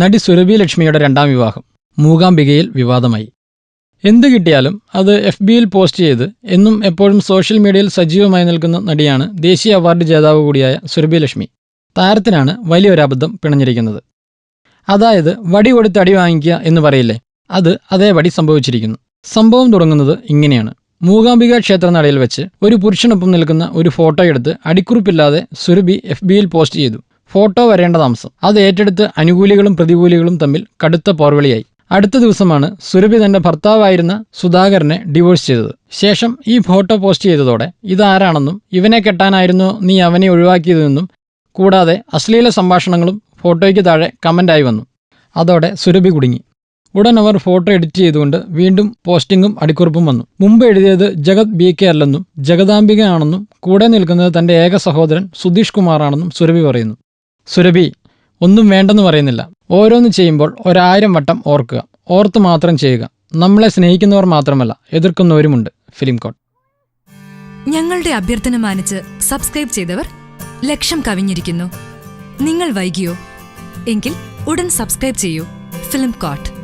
നടി സുരഭി ലക്ഷ്മിയുടെ രണ്ടാം വിവാഹം. മൂകാംബികയിൽ വിവാദമായി. എന്ത് കിട്ടിയാലും അത് എഫ് ബിയിൽ പോസ്റ്റ് ചെയ്ത് എന്നും എപ്പോഴും സോഷ്യൽ മീഡിയയിൽ സജീവമായി നിൽക്കുന്ന നടിയാണ് ദേശീയ അവാർഡ് ജേതാവ് കൂടിയായ സുരഭി ലക്ഷ്മി താരത്തിനാണ് വലിയൊരബദ്ധം പിണഞ്ഞിരിക്കുന്നത്. അതായത് വടി കൊടുത്ത് അടി വാങ്ങിക്കുക എന്ന് പറയില്ലേ അത് അതേപടി സംഭവിച്ചിരിക്കുന്നു. സംഭവം തുടങ്ങുന്നത് ഇങ്ങനെയാണ്. മൂകാംബിക ക്ഷേത്ര നടയിൽ വെച്ച് ഒരു പുരുഷനൊപ്പം നിൽക്കുന്ന ഒരു ഫോട്ടോ എടുത്ത് അടിക്കുറിപ്പില്ലാതെ സുരഭി എഫ് ബിയിൽ പോസ്റ്റ് ചെയ്തു. ഫോട്ടോ വരേണ്ട താമസം. അത് ഏറ്റെടുത്ത് അനുകൂലികളും പ്രതികൂലികളും തമ്മിൽ കടുത്ത പോർവിളിയായി. അടുത്ത ദിവസമാണ് സുരഭി തന്റെ ഭർത്താവായിരുന്ന സുധാകരനെ ഡിവോഴ്സ് ചെയ്തത്. ശേഷം ഈ ഫോട്ടോ പോസ്റ്റ് ചെയ്തതോടെ ഇതാരാണെന്നും ഇവനെ കെട്ടാനായിരുന്നു നീ അവനെ ഒഴിവാക്കിയതെന്നും കൂടാതെ അശ്ലീല സംഭാഷണങ്ങളും ഫോട്ടോയ്ക്ക് താഴെ കമന്റായി വന്നു. അതോടെ സുരഭി കുടുങ്ങി. ഉടൻ അവർ ഫോട്ടോ എഡിറ്റ് ചെയ്തുകൊണ്ട് വീണ്ടും പോസ്റ്റിംഗും അടിക്കുറിപ്പും വന്നു. മുമ്പ് എഴുതിയത് ജഗത് ബി കെ അല്ലെന്നും ജഗദാംബിക ആണെന്നും കൂടെ നിൽക്കുന്നത് തന്റെ ഏക സഹോദരൻ സുധീഷ് കുമാറാണെന്നും സുരഭി പറയുന്നു. സുരഭി ഒന്നും വേണ്ടെന്ന് പറയുന്നില്ല. ഓരോന്ന് ചെയ്യുമ്പോൾ ഒരായിരം വട്ടം ഓർക്കുക. ഓർത്ത് മാത്രം ചെയ്യുക. നമ്മളെ സ്നേഹിക്കുന്നവർ മാത്രമല്ല എതിർക്കുന്നവരുമുണ്ട്. ഫിലിം കോട്ട് ഞങ്ങളുടെ അഭ്യർത്ഥന മാനിച്ച് സബ്സ്ക്രൈബ് ചെയ്തവർ ലക്ഷം കവിഞ്ഞിരിക്കുന്നു. നിങ്ങൾ വൈകിയോ? എങ്കിൽ ഉടൻ സബ്സ്ക്രൈബ് ചെയ്യൂ. Film coat